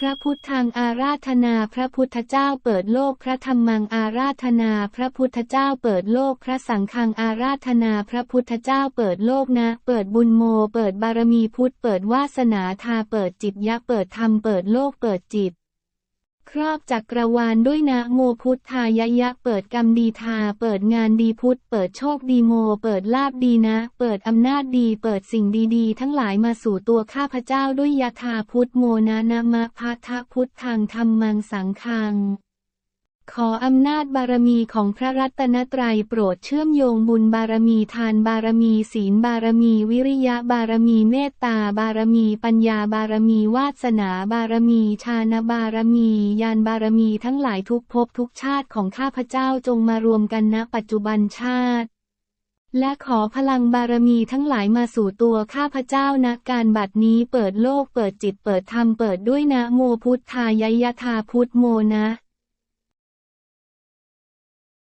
พระพุทธังอาราธนาพระพุทธเจ้าเปิดโลกพระธรรมังอาราธนาพระพุทธเจ้าเปิดโลกพระสังฆังอาราธนาพระพุทธเจ้าเปิดโลกนะ เปิดบุญโม เปิดบารมีพุทธเปิดวาสนาทาเปิดจิตยะเปิดธรรมเปิดโลกเปิดจิต ครอบจักรวาลด้วยนะโมพุทธายะยะ เปิดกรรมดีทา เปิดงานดีพุทธ เปิดโชคดีโม เปิดลาบดีนะ เปิดอำนาจดี เปิดสิ่งดีๆ ทั้งหลายมาสู่ตัวข้าพเจ้าด้วยยะทาพุทธโมนะนะมะพะทะพุทธทางธรรมังสังฆัง ขออำนาจบารมีของพระรัตนตรัยโปรดเชื่อมโยงบุญบารมีทานบารมีศีลบารมีวิริยะบารมีเมตตาบารมีปัญญาบารมีวาสนาบารมีชานบารมียานบารมีทั้งหลายทุกภพทุกชาติของข้าพเจ้าจงมารวมกันณปัจจุบันชาติ และขอพลังบารมีทั้งหลายมาสู่ตัวข้าพเจ้านะการบัดนี้เปิดโลกเปิดจิตเปิดธรรมเปิดด้วยนะโมพุทธายยะทาพุทธโมนะ